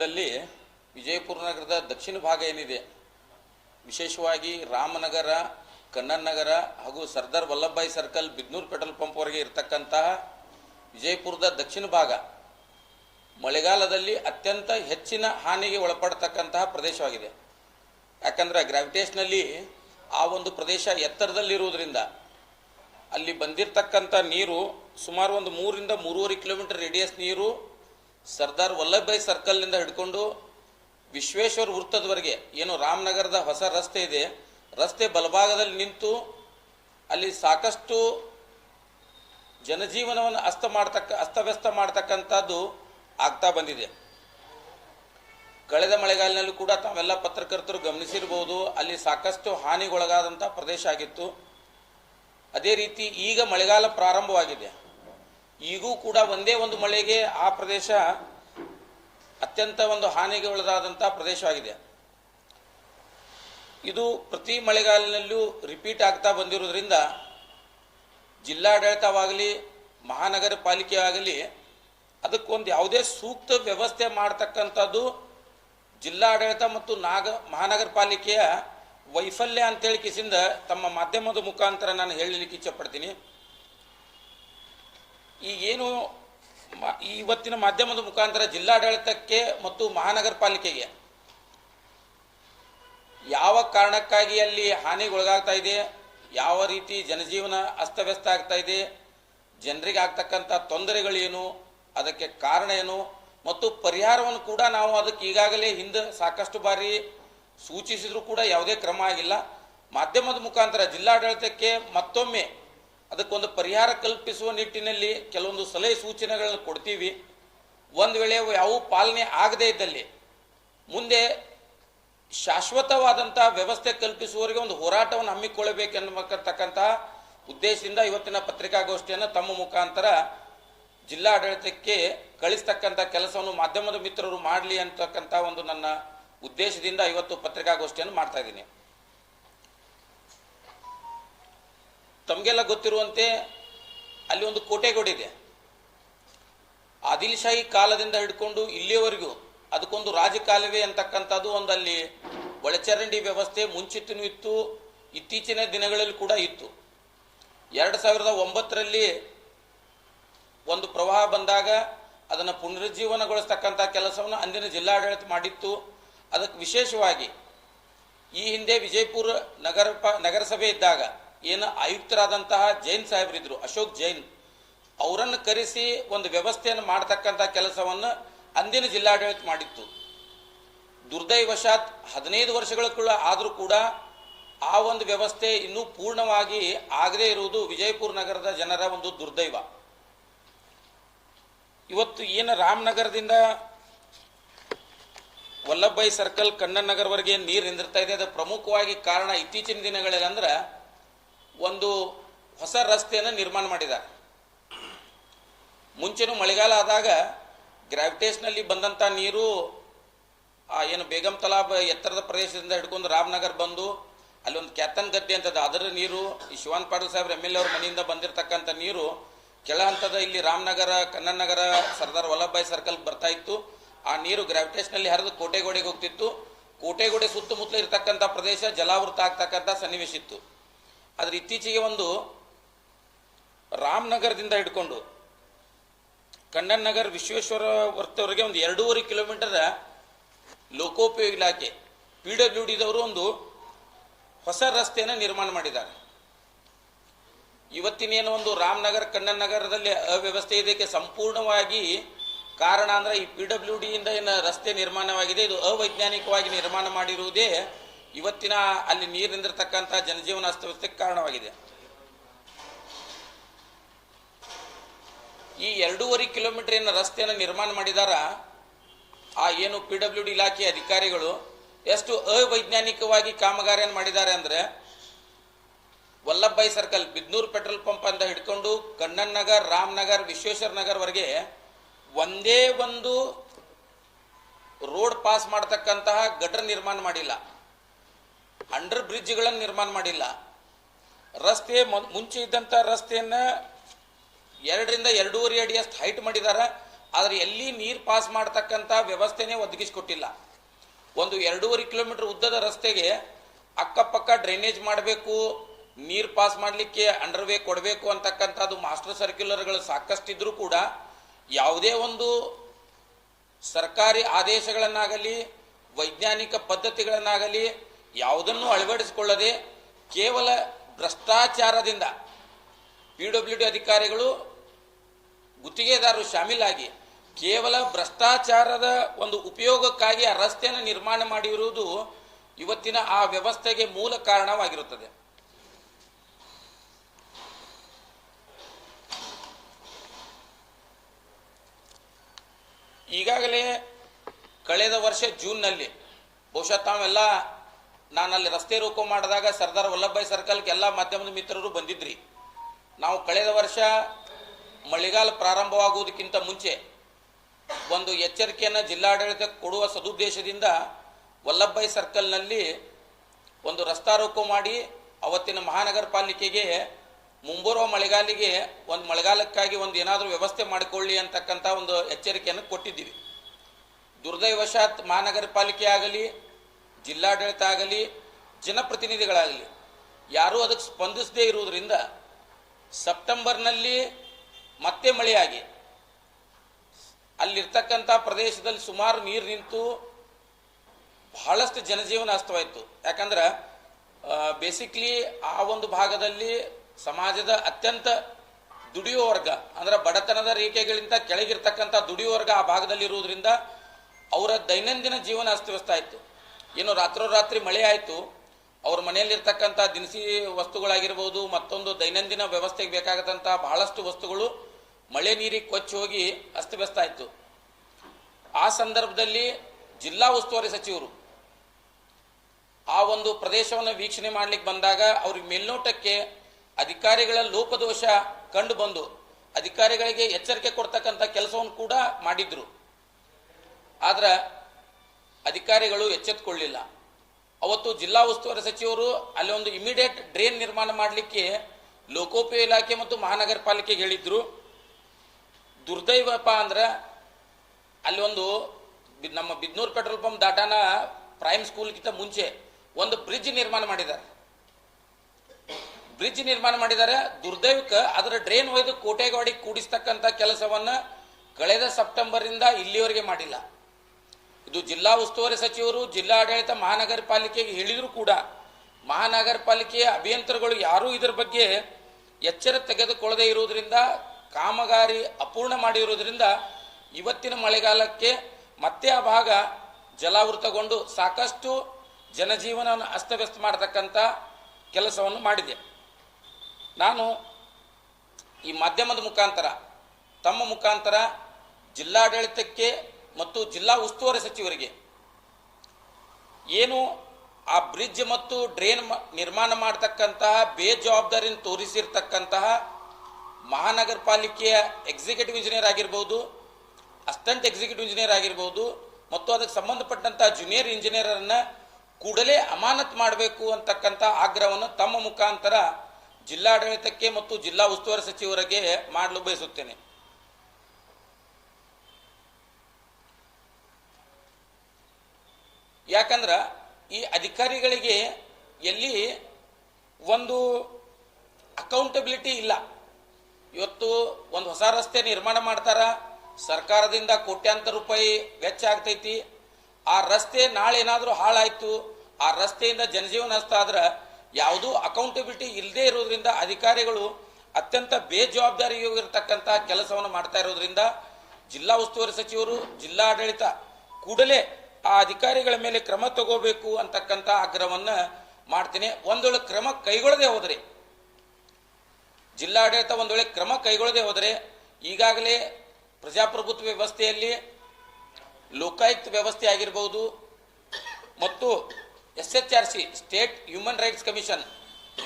ದಲ್ಲಿ ವಿಜಯಪುರ ನಗರದ ದಕ್ಷಿಣ ಭಾಗ ಏನಿದೆ? ವಿಶೇಷವಾಗಿ ರಾಮನಗರ ಕಣ್ಣನ್ ನಗರ ಹಾಗೂ ಸರ್ದಾರ್ ವಲ್ಲಭಭಾಯಿ ಸರ್ಕಲ್, ಬಿದ್ನೂರು ಪೆಟ್ರೋಲ್ ಪಂಪ್ವರೆಗೆ ಇರತಕ್ಕಂತಹ ವಿಜಯಪುರದ ದಕ್ಷಿಣ ಭಾಗ ಮಳೆಗಾಲದಲ್ಲಿ ಅತ್ಯಂತ ಹೆಚ್ಚಿನ ಹಾನಿಗೆ ಒಳಪಡತಕ್ಕಂತಹ ಪ್ರದೇಶವಾಗಿದೆ. ಯಾಕಂದರೆ ಗ್ರಾವಿಟೇಷನಲ್ಲಿ ಆ ಒಂದು ಪ್ರದೇಶ ಎತ್ತರದಲ್ಲಿರುವುದರಿಂದ ಅಲ್ಲಿ ಬಂದಿರತಕ್ಕಂಥ ನೀರು ಸುಮಾರು ಒಂದು ಮೂರಿಂದ ಮೂರುವರೆ ಕಿಲೋಮೀಟರ್ ರೇಡಿಯಸ್ ನೀರು ಸರ್ದಾರ್ ವಲ್ಲಭಭಾಯಿ ಸರ್ಕಲ್ನಿಂದ ಹಿಡ್ಕೊಂಡು ವಿಶ್ವೇಶ್ವರ ವೃತ್ತದವರೆಗೆ ಏನು ರಾಮನಗರದ ಹೊಸ ರಸ್ತೆ ಇದೆ, ರಸ್ತೆ ಬಲಭಾಗದಲ್ಲಿ ನಿಂತು ಅಲ್ಲಿ ಸಾಕಷ್ಟು ಜನಜೀವನವನ್ನು ಅಸ್ತ ಮಾಡ್ತಕ್ಕ, ಅಸ್ತವ್ಯಸ್ತ ಮಾಡ್ತಕ್ಕಂಥದ್ದು ಆಗ್ತಾ ಬಂದಿದೆ. ಕಳೆದ ಮಳೆಗಾಲಿನಲ್ಲೂ ಕೂಡ ತಾವೆಲ್ಲ ಪತ್ರಕರ್ತರು ಗಮನಿಸಿರ್ಬೋದು, ಅಲ್ಲಿ ಸಾಕಷ್ಟು ಹಾನಿಗೊಳಗಾದಂಥ ಪ್ರದೇಶ ಆಗಿತ್ತು. ಅದೇ ರೀತಿ ಈಗ ಮಳೆಗಾಲ ಪ್ರಾರಂಭವಾಗಿದೆ. ಈಗೂ ಕೂಡ ಒಂದೇ ಒಂದು ಮಳೆಗೆ ಆ ಪ್ರದೇಶ ಅತ್ಯಂತ ಒಂದು ಹಾನಿಗೆ ಒಳಗಾದಂಥ ಪ್ರದೇಶವಾಗಿದೆ. ಇದು ಪ್ರತಿ ಮಳೆಗಾಲಿನಲ್ಲೂ ರಿಪೀಟ್ ಆಗ್ತಾ ಬಂದಿರೋದ್ರಿಂದ ಜಿಲ್ಲಾಡಳಿತವಾಗಲಿ ಮಹಾನಗರ ಪಾಲಿಕೆ ಆಗಲಿ ಅದಕ್ಕೊಂದು ಯಾವುದೇ ಸೂಕ್ತ ವ್ಯವಸ್ಥೆ ಮಾಡ್ತಕ್ಕಂಥದ್ದು ಜಿಲ್ಲಾಡಳಿತ ಮತ್ತು ನಾಗ ಮಹಾನಗರ ಪಾಲಿಕೆಯ ವೈಫಲ್ಯ ಅಂತೇಳಿ ಕಿಸಿಂದ ತಮ್ಮ ಮಾಧ್ಯಮದ ಮುಖಾಂತರ ನಾನು ಹೇಳಲಿಕ್ಕೆ ಇಚ್ಛಪಡ್ತೀನಿ. ಈಗೇನು ಇವತ್ತಿನ ಮಾಧ್ಯಮದ ಮುಖಾಂತರ ಜಿಲ್ಲಾಡಳಿತಕ್ಕೆ ಮತ್ತು ಮಹಾನಗರ ಪಾಲಿಕೆಗೆ ಯಾವ ಕಾರಣಕ್ಕಾಗಿ ಅಲ್ಲಿ ಹಾನಿಗೊಳಗಾಗ್ತಾ ಇದೆ, ಯಾವ ರೀತಿ ಜನಜೀವನ ಅಸ್ತವ್ಯಸ್ತ ಆಗ್ತಾ ಇದೆ, ಜನರಿಗೆ ಆಗ್ತಕ್ಕಂಥ ತೊಂದರೆಗಳೇನು, ಅದಕ್ಕೆ ಕಾರಣ ಏನು, ಮತ್ತು ಪರಿಹಾರವನ್ನು ಕೂಡ ನಾವು ಅದಕ್ಕೆ ಈಗಾಗಲೇ ಹಿಂದೆ ಸಾಕಷ್ಟು ಬಾರಿ ಸೂಚಿಸಿದರೂ ಕೂಡ ಯಾವುದೇ ಕ್ರಮ ಆಗಿಲ್ಲ. ಮಾಧ್ಯಮದ ಮುಖಾಂತರ ಜಿಲ್ಲಾಡಳಿತಕ್ಕೆ ಮತ್ತೊಮ್ಮೆ ಅದಕ್ಕೊಂದು ಪರಿಹಾರ ಕಲ್ಪಿಸುವ ನಿಟ್ಟಿನಲ್ಲಿ ಕೆಲವೊಂದು ಸಲಹೆ ಸೂಚನೆಗಳನ್ನು ಕೊಡ್ತೀವಿ. ಒಂದು ವೇಳೆ ಯಾವ ಪಾಲನೆ ಆಗದೇ ಇದ್ದಲ್ಲಿ ಮುಂದೆ ಶಾಶ್ವತವಾದಂಥ ವ್ಯವಸ್ಥೆ ಕಲ್ಪಿಸುವವರಿಗೆ ಒಂದು ಹೋರಾಟವನ್ನು ಹಮ್ಮಿಕೊಳ್ಳಬೇಕೆನ್ನತಕ್ಕಂತಹ ಉದ್ದೇಶದಿಂದ ಇವತ್ತಿನ ಪತ್ರಿಕಾಗೋಷ್ಠಿಯನ್ನು ತಮ್ಮ ಮುಖಾಂತರ ಜಿಲ್ಲಾಡಳಿತಕ್ಕೆ ಕಳಿಸ್ತಕ್ಕಂಥ ಕೆಲಸವನ್ನು ಮಾಧ್ಯಮದ ಮಿತ್ರರು ಮಾಡಲಿ ಅಂತಕ್ಕಂಥ ಒಂದು ನನ್ನ ಉದ್ದೇಶದಿಂದ ಇವತ್ತು ಪತ್ರಿಕಾಗೋಷ್ಠಿಯನ್ನು ಮಾಡ್ತಾ ಇದ್ದೀನಿ. ತಮಗೆಲ್ಲ ಗೊತ್ತಿರುವಂತೆ ಅಲ್ಲಿ ಒಂದು ಕೋಟೆಗೋಡಿದೆ. ಆದಿಲ್ ಶಾಹಿ ಕಾಲದಿಂದ ಹಿಡ್ಕೊಂಡು ಇಲ್ಲಿಯವರೆಗೂ ಅದಕ್ಕೊಂದು ರಾಜಕಾಲುವೆ ಅಂತಕ್ಕಂಥದ್ದು ಒಂದು ಅಲ್ಲಿ ಒಳಚರಂಡಿ ವ್ಯವಸ್ಥೆ ಮುಂಚಿತನೂ ಇತ್ತು, ಇತ್ತೀಚಿನ ದಿನಗಳಲ್ಲಿ ಕೂಡ ಇತ್ತು. ಎರಡು ಸಾವಿರದ ಒಂಬತ್ತರಲ್ಲಿ ಒಂದು ಪ್ರವಾಹ ಬಂದಾಗ ಅದನ್ನು ಪುನರುಜ್ಜೀವನಗೊಳಿಸ್ತಕ್ಕಂಥ ಕೆಲಸವನ್ನು ಅಂದಿನ ಜಿಲ್ಲಾಡಳಿತ ಮಾಡಿತ್ತು. ಅದಕ್ಕೆ ವಿಶೇಷವಾಗಿ ಈ ಹಿಂದೆ ವಿಜಯಪುರ ನಗರ ನಗರಸಭೆ ಇದ್ದಾಗ ಏನು ಆಯುಕ್ತರಾದಂತಹ ಜೈನ್ ಸಾಹೇಬರಿದ್ರು, ಅಶೋಕ್ ಜೈನ್, ಅವರನ್ನು ಕರೆಸಿ ಒಂದು ವ್ಯವಸ್ಥೆಯನ್ನು ಮಾಡತಕ್ಕಂಥ ಕೆಲಸವನ್ನು ಅಂದಿನ ಜಿಲ್ಲಾಡಳಿತ ಮಾಡಿತ್ತು. ದುರ್ದೈವಶಾತ್ ಹದಿನೈದು ವರ್ಷಗಳ ಕೂಡ ಆದರೂ ಕೂಡ ಆ ಒಂದು ವ್ಯವಸ್ಥೆ ಇನ್ನೂ ಪೂರ್ಣವಾಗಿ ಆಗದೇ ಇರುವುದು ವಿಜಯಪುರ ನಗರದ ಜನರ ಒಂದು ದುರ್ದೈವ. ಇವತ್ತು ಏನು ರಾಮನಗರದಿಂದ ವಲ್ಲಭಭಾಯಿ ಸರ್ಕಲ್ ಕಣ್ಣನ್ ನಗರವರೆಗೆ ನೀರು ನಿಂದಿರ್ತಾ ಇದೆ, ಅದು ಪ್ರಮುಖವಾಗಿ ಕಾರಣ ಇತ್ತೀಚಿನ ದಿನಗಳಲ್ಲಿ ಅಂದ್ರೆ ಒಂದು ಹೊಸ ರಸ್ತೆಯನ್ನು ನಿರ್ಮಾಣ ಮಾಡಿದ. ಮುಂಚೆನೂ ಮಳೆಗಾಲ ಆದಾಗ ಗ್ರಾವಿಟೇಷನಲ್ಲಿ ಬಂದಂಥ ನೀರು, ಆ ಏನು ಬೇಗಂ ತಲಾಬ್ ಎತ್ತರದ ಪ್ರದೇಶದಿಂದ ಹಿಡ್ಕೊಂಡು ರಾಮನಗರ್ ಬಂದು ಅಲ್ಲಿ ಒಂದು ಕ್ಯಾತನ್ ಗದ್ದೆ ಅಂತದ ಅದರ ನೀರು, ಈ ಶಿವಾನ್ ಪಾಟೀಲ್ ಸಾಹೇಬ್ರ ಎಂ ಎಲ್ ಅವ್ರ ಮನೆಯಿಂದ ಬಂದಿರತಕ್ಕಂಥ ನೀರು ಕೆಳ ಹಂತದ ಇಲ್ಲಿ ರಾಮನಗರ ಕನ್ನನಗರ ನಗರ, ಸರ್ದಾರ್ ವಲ್ಲಭಭಾಯಿ ಸರ್ಕಲ್ ಬರ್ತಾ ಇತ್ತು. ಆ ನೀರು ಗ್ರಾವಿಟೇಷನಲ್ಲಿ ಹರಿದು ಕೋಟೆಗೋಡೆಗೆ ಹೋಗ್ತಿತ್ತು. ಕೋಟೆಗೋಡೆ ಸುತ್ತಮುತ್ತಲು ಇರತಕ್ಕಂಥ ಪ್ರದೇಶ ಜಲಾವೃತ ಆಗ್ತಕ್ಕಂಥ ಸನ್ನಿವೇಶ ಇತ್ತು. ಆದ್ರೆ ಇತ್ತೀಚೆಗೆ ಒಂದು ರಾಮನಗರದಿಂದ ಹಿಡ್ಕೊಂಡು ಕಣ್ಣನ್ ನಗರ್ ವಿಶ್ವೇಶ್ವರ ವರ್ತವರೆಗೆ ಒಂದು ಎರಡೂವರೆ ಕಿಲೋಮೀಟರ್ ಲೋಕೋಪಯೋಗಿ ಇಲಾಖೆ ಪಿ ಡಬ್ಲ್ಯೂ ಡಿದವರು ಒಂದು ಹೊಸ ರಸ್ತೆಯನ್ನು ನಿರ್ಮಾಣ ಮಾಡಿದ್ದಾರೆ. ಇವತ್ತಿನೇನು ಒಂದು ರಾಮನಗರ, ಕಣ್ಣನ್ ನಗರದಲ್ಲಿ ಅವ್ಯವಸ್ಥೆ ಇದಕ್ಕೆ ಸಂಪೂರ್ಣವಾಗಿ ಕಾರಣ ಅಂದ್ರೆ ಈ ಪಿ ಡಬ್ಲ್ಯೂ ಡಿಯಿಂದ ಏನು ರಸ್ತೆ ನಿರ್ಮಾಣವಾಗಿದೆ, ಇದು ಅವೈಜ್ಞಾನಿಕವಾಗಿ ನಿರ್ಮಾಣ ಮಾಡಿರುವುದೇ ಇವತ್ತಿನ ಅಲ್ಲಿ ನೀರು ನಿಂದಿರತಕ್ಕಂಥ ಜನಜೀವನ ಅಸ್ತವ್ಯಸ್ತಕ್ಕೆ ಕಾರಣವಾಗಿದೆ. ಈ ಎರಡೂವರೆ ಕಿಲೋಮೀಟರ್ ಏನು ರಸ್ತೆಯನ್ನು ನಿರ್ಮಾಣ ಮಾಡಿದಾರ, ಆ ಏನು ಪಿ ಡಬ್ಲ್ಯೂ ಡಿ ಇಲಾಖೆ ಅಧಿಕಾರಿಗಳು, ಎಷ್ಟು ಅವೈಜ್ಞಾನಿಕವಾಗಿ ಕಾಮಗಾರಿಯನ್ನು ಮಾಡಿದ್ದಾರೆ ಅಂದ್ರೆ, Vallabhbhai circle, Bidnur petrol pump ಅಂತ ಹಿಡ್ಕೊಂಡು ಕಣ್ಣನ್ ನಗರ್ ರಾಮನಗರ್ ವಿಶ್ವೇಶ್ವರ ನಗರ್ವರೆಗೆ ಒಂದೇ ಒಂದು ರೋಡ್ ಪಾಸ್ ಮಾಡತಕ್ಕಂತಹ ಗಟರ್ ನಿರ್ಮಾಣ ಮಾಡಿಲ್ಲ. ಅಂಡರ್ ಬ್ರಿಡ್ಜ್ಗಳನ್ನು ನಿರ್ಮಾಣ ಮಾಡಿಲ್ಲ. ರಸ್ತೆ ಮುಂಚೆ ಇದ್ದಂಥ ರಸ್ತೆಯನ್ನು ಎರಡರಿಂದ ಎರಡೂವರೆ ಅಡಿಯಷ್ಟು ಹೈಟ್ ಮಾಡಿದ್ದಾರೆ ಆದರೆ ಎಲ್ಲಿ ನೀರು ಪಾಸ್ ಮಾಡ್ತಕ್ಕಂಥ ವ್ಯವಸ್ಥೆನೇ ಒದಗಿಸಿಕೊಟ್ಟಿಲ್ಲ. ಒಂದು ಎರಡೂವರೆ ಕಿಲೋಮೀಟರ್ ಉದ್ದದ ರಸ್ತೆಗೆ ಅಕ್ಕಪಕ್ಕ ಡ್ರೈನೇಜ್ ಮಾಡಬೇಕು, ನೀರು ಪಾಸ್ ಮಾಡಲಿಕ್ಕೆ ಅಂಡರ್ವೇ ಕೊಡಬೇಕು ಅಂತಕ್ಕಂಥದ್ದು ಮಾಸ್ಟರ್ ಸರ್ಕ್ಯುಲರ್ಗಳು ಸಾಕಷ್ಟಿದ್ರೂ ಕೂಡ ಯಾವುದೇ ಒಂದು ಸರ್ಕಾರಿ ಆದೇಶಗಳನ್ನಾಗಲಿ, ವೈಜ್ಞಾನಿಕ ಪದ್ಧತಿಗಳನ್ನಾಗಲಿ ಯಾವುದನ್ನು ಅಳವಡಿಸಿಕೊಳ್ಳದೆ ಕೇವಲ ಭ್ರಷ್ಟಾಚಾರದಿಂದ ಪಿ ಡಿ ಅಧಿಕಾರಿಗಳು ಗುತ್ತಿಗೆದಾರರು ಶಾಮೀಲಾಗಿ ಕೇವಲ ಭ್ರಷ್ಟಾಚಾರದ ಒಂದು ಉಪಯೋಗಕ್ಕಾಗಿ ಆ ರಸ್ತೆಯನ್ನು ನಿರ್ಮಾಣ ಮಾಡಿರುವುದು ಇವತ್ತಿನ ಆ ವ್ಯವಸ್ಥೆಗೆ ಮೂಲ ಕಾರಣವಾಗಿರುತ್ತದೆ. ಈಗಾಗಲೇ ಕಳೆದ ವರ್ಷ ಜೂನ್ನಲ್ಲಿ ಬಹುಶಃ ತಾವೆಲ್ಲ ನಾನು ಅಲ್ಲಿ ರಸ್ತೆ ರೋಕೋ ಮಾಡಿದಾಗ ಸರ್ದಾರ್ ವಲ್ಲಭಭಾಯಿ ಸರ್ಕಲ್ಗೆ ಎಲ್ಲ ಮಾಧ್ಯಮದ ಮಿತ್ರರು ಬಂದಿದ್ರಿ. ನಾವು ಕಳೆದ ವರ್ಷ ಮಳೆಗಾಲ ಪ್ರಾರಂಭವಾಗುವುದಕ್ಕಿಂತ ಮುಂಚೆ ಒಂದು ಎಚ್ಚರಿಕೆಯನ್ನು ಜಿಲ್ಲಾಡಳಿತ ಕೊಡುವ ಸದುದ್ದೇಶದಿಂದ ವಲ್ಲಭಭಾಯಿ ಸರ್ಕಲ್ನಲ್ಲಿ ಒಂದು ರಸ್ತಾ ರೋಕೋ ಮಾಡಿ ಅವತ್ತಿನ ಮಹಾನಗರ ಪಾಲಿಕೆಗೆ ಮುಂಬರುವ ಮಳೆಗಾಲಿಗೆ ಒಂದು ಮಳೆಗಾಲಕ್ಕಾಗಿ ಒಂದು ಏನಾದರೂ ವ್ಯವಸ್ಥೆ ಮಾಡಿಕೊಳ್ಳಿ ಅಂತಕ್ಕಂಥ ಒಂದು ಎಚ್ಚರಿಕೆಯನ್ನು ಕೊಟ್ಟಿದ್ದೀವಿ. ದುರ್ದೈವಶಾತ್ ಮಹಾನಗರ ಪಾಲಿಕೆ ಆಗಲಿ ಜಿಲ್ಲಾಡಳಿತ ಆಗಲಿ ಜನಪ್ರತಿನಿಧಿಗಳಾಗಲಿ, ಯಾರೂ ಅದಕ್ಕೆ ಸ್ಪಂದಿಸದೇ ಇರುವುದರಿಂದ ಸೆಪ್ಟೆಂಬರ್ನಲ್ಲಿ ಮತ್ತೆ ಮಳೆಯಾಗಿ. ಅಲ್ಲಿರ್ತಕ್ಕಂಥ ಪ್ರದೇಶದಲ್ಲಿ ಸುಮಾರು ನೀರು ನಿಂತು ಬಹಳಷ್ಟು ಜನಜೀವನ ಅಸ್ತವಾಯಿತು ಯಾಕಂದ್ರೆ ಬೇಸಿಕ್ಲಿ ಆ ಒಂದು ಭಾಗದಲ್ಲಿ ಸಮಾಜದ ಅತ್ಯಂತ ದುಡಿಯುವ ವರ್ಗ, ಅಂದ್ರೆ ಬಡತನದ ರೇಖೆಗಳಿಂದ ಕೆಳಗಿರ್ತಕ್ಕಂಥ ದುಡಿಯುವ ವರ್ಗ ಆ ಭಾಗದಲ್ಲಿ ಇರುವುದರಿಂದ ಅವರ ದೈನಂದಿನ ಜೀವನ ಅಸ್ತವ್ಯಸ್ತ ಆಯಿತು. ಏನು ರಾತ್ರೋರಾತ್ರಿ ಮಳೆ ಆಯಿತು. ಅವ್ರ ಮನೆಯಲ್ಲಿರ್ತಕ್ಕಂಥ ದಿನಸಿ ವಸ್ತುಗಳಾಗಿರ್ಬೋದು, ಮತ್ತೊಂದು ದೈನಂದಿನ ವ್ಯವಸ್ಥೆಗೆ ಬೇಕಾಗದಂಥ ಬಹಳಷ್ಟು ವಸ್ತುಗಳು ಮಳೆ ನೀರಿಗೆ ಕೊಚ್ಚಿ ಹೋಗಿ ಅಸ್ತವ್ಯಸ್ತ ಆಯಿತು. ಆ ಸಂದರ್ಭದಲ್ಲಿ ಜಿಲ್ಲಾ ಉಸ್ತುವಾರಿ ಸಚಿವರು ಆ ಒಂದು ಪ್ರದೇಶವನ್ನು ವೀಕ್ಷಣೆ ಮಾಡಲಿಕ್ಕೆ ಬಂದಾಗ ಅವ್ರಿಗೆ ಮೇಲ್ನೋಟಕ್ಕೆ ಅಧಿಕಾರಿಗಳ ಲೋಪದೋಷ ಕಂಡು ಬಂದು ಅಧಿಕಾರಿಗಳಿಗೆ ಎಚ್ಚರಿಕೆ ಕೊಡ್ತಕ್ಕಂಥ ಕೆಲಸವನ್ನು ಕೂಡ ಮಾಡಿದ್ರು. ಆದ್ರೆ ಅಧಿಕಾರಿಗಳು ಎಚ್ಚೆತ್ತುಕೊಳ್ಳಿಲ್ಲ ಅವತ್ತು ಜಿಲ್ಲಾ ಉಸ್ತುವಾರಿ ಸಚಿವರು ಅಲ್ಲಿ ಒಂದು ಇಮಿಡಿಯೇಟ್ ಡ್ರೈನ್ ನಿರ್ಮಾಣ ಮಾಡಲಿಕ್ಕೆ ಲೋಕೋಪಯೋಗಿ ಇಲಾಖೆ ಮತ್ತು ಮಹಾನಗರ ಪಾಲಿಕೆಗೆ ಹೇಳಿದ್ರು. ದುರ್ದೈವಪ್ಪ ಅಂದ್ರೆ ಅಲ್ಲಿ ಒಂದು ನಮ್ಮ ಬಿದ್ನೂರು ಪೆಟ್ರೋಲ್ ಪಂಪ್ ದಾಟಾನ ಪ್ರೈಮ್ ಸ್ಕೂಲ್ಗಿಂತ ಮುಂಚೆ ಒಂದು ಬ್ರಿಡ್ಜ್ ನಿರ್ಮಾಣ ಮಾಡಿದ್ದಾರೆ. ಬ್ರಿಡ್ಜ್ ನಿರ್ಮಾಣ ಮಾಡಿದ್ದಾರೆ. ದುರ್ದೈವಕ್ಕೆ ಅದರ ಡ್ರೈನ್ ಒಯ್ದು ಕೋಟೆಗಾಡಿ ಕೂಡಿಸ್ತಕ್ಕಂಥ ಕೆಲಸವನ್ನ ಕಳೆದ ಸೆಪ್ಟೆಂಬರಿಂದ ಇಲ್ಲಿವರೆಗೆ ಮಾಡಿಲ್ಲ. ಇದು ಜಿಲ್ಲಾ ಉಸ್ತುವಾರಿ ಸಚಿವರು, ಜಿಲ್ಲಾಡಳಿತ ಮಹಾನಗರ ಪಾಲಿಕೆಗೆ ಹೇಳಿದರೂ ಕೂಡ. ಮಹಾನಗರ ಪಾಲಿಕೆಯ ಅಭಿಯಂತರಗಳು ಯಾರೂ ಇದರ ಬಗ್ಗೆ ಎಚ್ಚರ ತೆಗೆದುಕೊಳ್ಳದೆ ಇರುವುದರಿಂದ, ಕಾಮಗಾರಿ ಅಪೂರ್ಣ ಮಾಡಿರುವುದರಿಂದ ಇವತ್ತಿನ ಮಳೆಗಾಲಕ್ಕೆ ಮತ್ತೆ ಆ ಭಾಗ ಜಲಾವೃತಗೊಂಡು ಸಾಕಷ್ಟು ಜನಜೀವನವನ್ನು ಅಸ್ತವ್ಯಸ್ತ ಮಾಡತಕ್ಕಂಥ ಕೆಲಸವನ್ನು ಮಾಡಿದೆ. ನಾನು ಈ ಮಾಧ್ಯಮದ ಮುಖಾಂತರ, ತಮ್ಮ ಮುಖಾಂತರ ಜಿಲ್ಲಾಡಳಿತಕ್ಕೆ ಮತ್ತು ಜಿಲ್ಲಾ ಉಸ್ತುವಾರಿ ಸಚಿವರಿಗೆ ಏನು ಆ ಬ್ರಿಡ್ಜ್ ಮತ್ತು ಡ್ರೈನ್ ನಿರ್ಮಾಣ ಮಾಡತಕ್ಕಂತಹ ಬೇಜವಾಬ್ದಾರಿಯನ್ನು ತೋರಿಸಿರ್ತಕ್ಕಂತಹ ಮಹಾನಗರ ಪಾಲಿಕೆಯ ಎಕ್ಸಿಕ್ಯೂಟಿವ್ ಇಂಜಿನಿಯರ್ ಆಗಿರ್ಬೋದು ಅಸಿಸ್ಟೆಂಟ್ ಎಕ್ಸಿಕ್ಯೂಟಿವ್ ಇಂಜಿನಿಯರ್ ಆಗಿರ್ಬೋದು, ಮತ್ತು ಅದಕ್ಕೆ ಸಂಬಂಧಪಟ್ಟಂತಹ ಜೂನಿಯರ್ ಇಂಜಿನಿಯರನ್ನು ಕೂಡಲೇ ಅಮಾನತ್ ಮಾಡಬೇಕು ಅಂತಕ್ಕಂಥ ಆಗ್ರಹವನ್ನು ತಮ್ಮ ಮುಖಾಂತರ ಜಿಲ್ಲಾಡಳಿತಕ್ಕೆ ಮತ್ತು ಜಿಲ್ಲಾ ಉಸ್ತುವಾರಿ ಸಚಿವರಿಗೆ ಮಾಡಲು ಬಯಸುತ್ತೇನೆ. ಯಾಕಂದ್ರ ಈ ಅಧಿಕಾರಿಗಳಿಗೆ ಎಲ್ಲಿ ಒಂದು ಅಕೌಂಟಬಿಲಿಟಿ ಇಲ್ಲ. ಇವತ್ತು ಒಂದು ಹೊಸ ರಸ್ತೆ ನಿರ್ಮಾಣ ಮಾಡ್ತಾರ, ಸರ್ಕಾರದಿಂದ ಕೋಟ್ಯಾಂತರ ರೂಪಾಯಿ ವೆಚ್ಚ ಆಗ್ತೈತಿ. ಆ ರಸ್ತೆ ನಾಳೆ ಏನಾದರೂ ಹಾಳಾಯ್ತು, ಆ ರಸ್ತೆಯಿಂದ ಜನಜೀವನ ಆದ್ರೆ ಯಾವುದೂ ಅಕೌಂಟಬಿಲಿಟಿ ಇಲ್ಲದೆ ಇರೋದ್ರಿಂದ ಅಧಿಕಾರಿಗಳು ಅತ್ಯಂತ ಬೇಜವಾಬ್ದಾರಿಯಾಗಿರ್ತಕ್ಕಂಥ ಕೆಲಸವನ್ನು ಮಾಡ್ತಾ ಇರೋದ್ರಿಂದ ಜಿಲ್ಲಾ ಉಸ್ತುವಾರಿ ಸಚಿವರು, ಜಿಲ್ಲಾಡಳಿತ ಕೂಡಲೇ ಆ ಅಧಿಕಾರಿಗಳ ಮೇಲೆ ಕ್ರಮ ತಗೋಬೇಕು ಅಂತಕ್ಕಂಥ ಆಗ್ರಹವನ್ನು ಮಾಡ್ತೀನಿ. ಒಂದು ವೇಳೆ ಕ್ರಮ ಕೈಗೊಳ್ಳದೆ ಹೋದರೆ, ಜಿಲ್ಲಾಡಳಿತ ಒಂದು ವೇಳೆ ಕ್ರಮ ಕೈಗೊಳ್ಳದೆ ಹೋದರೆ, ಈಗಾಗಲೇ ಪ್ರಜಾಪ್ರಭುತ್ವ ವ್ಯವಸ್ಥೆಯಲ್ಲಿ ಲೋಕಾಯುಕ್ತ ವ್ಯವಸ್ಥೆ ಆಗಿರ್ಬೋದು ಮತ್ತು S H R C state human rights commission,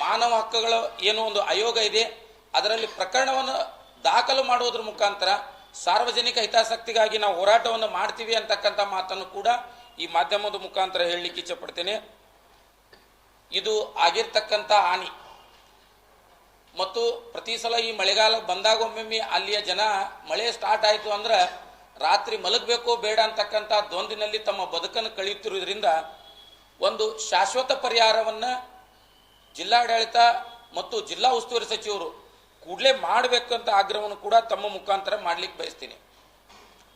ಮಾನವ ಹಕ್ಕುಗಳ ಏನು ಒಂದು ಆಯೋಗ ಇದೆ. ಅದರಲ್ಲಿ ಪ್ರಕರಣವನ್ನು ದಾಖಲು ಮಾಡುವುದರ ಮುಖಾಂತರ ಸಾರ್ವಜನಿಕ ಹಿತಾಸಕ್ತಿಗಾಗಿ ನಾವು ಹೋರಾಟವನ್ನು ಮಾಡ್ತೀವಿ ಅಂತಕ್ಕಂಥ ಮಾತನ್ನು ಕೂಡ ಈ ಮಾಧ್ಯಮದ ಮುಖಾಂತರ ಹೇಳಲಿಕ್ಕೆ ಇಚ್ಛಪಡ್ತೇನೆ. ಇದು ಆಗಿರ್ತಕ್ಕಂಥ ಹಾನಿ. ಮತ್ತು ಪ್ರತಿ ಸಲ ಈ ಮಳೆಗಾಲ ಬಂದಾಗ ಒಮ್ಮೊಮ್ಮೆ ಅಲ್ಲಿಯ ಜನ ಮಳೆ ಸ್ಟಾರ್ಟ್ ಆಯಿತು ಅಂದ್ರೆ ರಾತ್ರಿ ಮಲಗಬೇಕು ಬೇಡ ಅಂತಕ್ಕಂಥ ದ್ವಂದಿನಲ್ಲಿ ತಮ್ಮ ಬದುಕನ್ನು ಕಳೆಯುತ್ತಿರುವುದರಿಂದ ಒಂದು ಶಾಶ್ವತ ಪರಿಹಾರವನ್ನು ಜಿಲ್ಲಾಡಳಿತ ಮತ್ತು ಜಿಲ್ಲಾ ಉಸ್ತುವಾರಿ ಸಚಿವರು ಕೂಡಲೇ ಮಾಡಬೇಕಂತ ಆಗ್ರಹವನ್ನು ಕೂಡ ತಮ್ಮ ಮುಖಾಂತರ ಮಾಡಲಿಕ್ಕೆ ಬಯಸ್ತೀನಿ.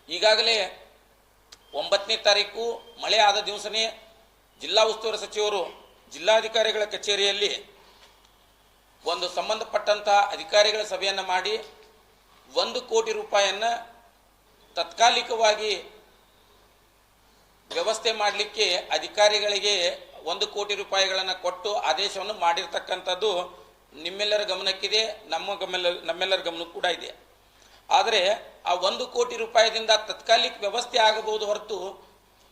ಈಗಾಗಲೇ ಒಂಬತ್ತನೇ ತಾರೀಕು ಮಳೆ ಆದ ದಿವಸನೇ ಜಿಲ್ಲಾ ಉಸ್ತುವಾರಿ ಸಚಿವರು ಜಿಲ್ಲಾಧಿಕಾರಿಗಳ ಕಚೇರಿಯಲ್ಲಿ ಒಂದು ಸಂಬಂಧಪಟ್ಟಂತಹ ಅಧಿಕಾರಿಗಳ ಸಭೆಯನ್ನು ಮಾಡಿ ಒಂದು ಕೋಟಿ ರೂಪಾಯಿಯನ್ನು ತತ್ಕಾಲಿಕವಾಗಿ ವ್ಯವಸ್ಥೆ ಮಾಡಲಿಕ್ಕೆ ಅಧಿಕಾರಿಗಳಿಗೆ ಒಂದು ಕೋಟಿ ರೂಪಾಯಿಗಳನ್ನು ಕೊಟ್ಟು ಆದೇಶವನ್ನು ಮಾಡಿರ್ತಕ್ಕಂಥದ್ದು ನಿಮ್ಮೆಲ್ಲರ ಗಮನಕ್ಕಿದೆ, ನಮ್ಮ ಗಮನ, ನಮ್ಮೆಲ್ಲರ ಗಮನ ಕೂಡ ಇದೆ. ಆದರೆ ಆ ಒಂದು ಕೋಟಿ ರೂಪಾಯಿದಿಂದ ತತ್ಕಾಲಿಕ ವ್ಯವಸ್ಥೆ ಆಗಬಹುದು ಹೊರತು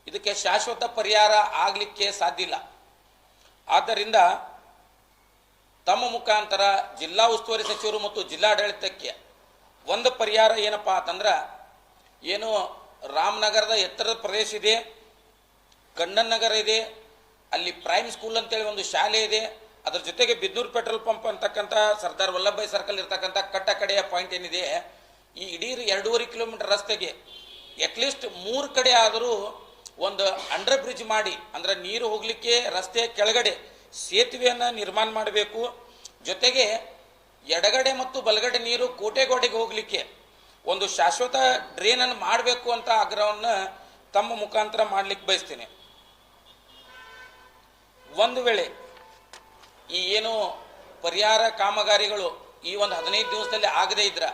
ಇದಕ್ಕೆ ಶಾಶ್ವತ ಪರಿಹಾರ ಆಗಲಿಕ್ಕೆ ಸಾಧ್ಯ ಇಲ್ಲ. ಆದ್ದರಿಂದ ತಮ್ಮ ಮುಖಾಂತರ ಜಿಲ್ಲಾ ಉಸ್ತುವಾರಿ ಸಚಿವರು ಮತ್ತು ಜಿಲ್ಲಾಡಳಿತಕ್ಕೆ ಒಂದು ಪರಿಹಾರ ಏನಪ್ಪ ಅಂತಂದ್ರೆ, ಏನು ರಾಮನಗರದ ಎತ್ತರದ ಪ್ರದೇಶ ಇದೆ, ಕಣ್ಣನ್ ನಗರ ಇದೆ, ಅಲ್ಲಿ ಪ್ರೈಮ್ ಸ್ಕೂಲ್ ಅಂತೇಳಿ ಒಂದು ಶಾಲೆ ಇದೆ ಅದ್ರ ಜೊತೆಗೆ ಬಿದ್ನೂರು ಪೆಟ್ರೋಲ್ ಪಂಪ್ ಅಂತಕ್ಕಂಥ ಸರ್ದಾರ್ ವಲ್ಲಭಭಾಯಿ ಸರ್ಕಲ್ ಇರ್ತಕ್ಕಂಥ ಕಟ್ಟ ಕಡೆಯ ಪಾಯಿಂಟ್ ಏನಿದೆ, ಈ ಇಡೀ ಎರಡೂವರೆ ಕಿಲೋಮೀಟರ್ ರಸ್ತೆಗೆ ಅಟ್ಲೀಸ್ಟ್ ಮೂರು ಕಡೆ ಆದರೂ ಒಂದು ಅಂಡರ್ ಬ್ರಿಡ್ಜ್ ಮಾಡಿ, ಅಂದ್ರೆ ನೀರು ಹೋಗಲಿಕ್ಕೆ ರಸ್ತೆ ಕೆಳಗಡೆ ಸೇತುವೆಯನ್ನು ನಿರ್ಮಾಣ ಮಾಡಬೇಕು. ಜೊತೆಗೆ ಎಡಗಡೆ ಮತ್ತು ಬಲಗಡೆ ನೀರು ಕೋಟೆಗೋಡೆಗೆ ಹೋಗಲಿಕ್ಕೆ ಒಂದು ಶಾಶ್ವತ ಡ್ರೈನ್ ಅನ್ನು ಮಾಡಬೇಕು ಅಂತ ಆಗ್ರಹವನ್ನು ತಮ್ಮ ಮುಖಾಂತರ ಮಾಡ್ಲಿಕ್ಕೆ ಬಯಸ್ತೇನೆ. ಒಂದು ವೇಳೆ ಈ ಏನು ಪರಿಹಾರ ಕಾಮಗಾರಿಗಳು ಈ ಒಂದು ಹದಿನೈದು ದಿವಸದಲ್ಲಿ ಆಗದೇ ಇದ್ರ,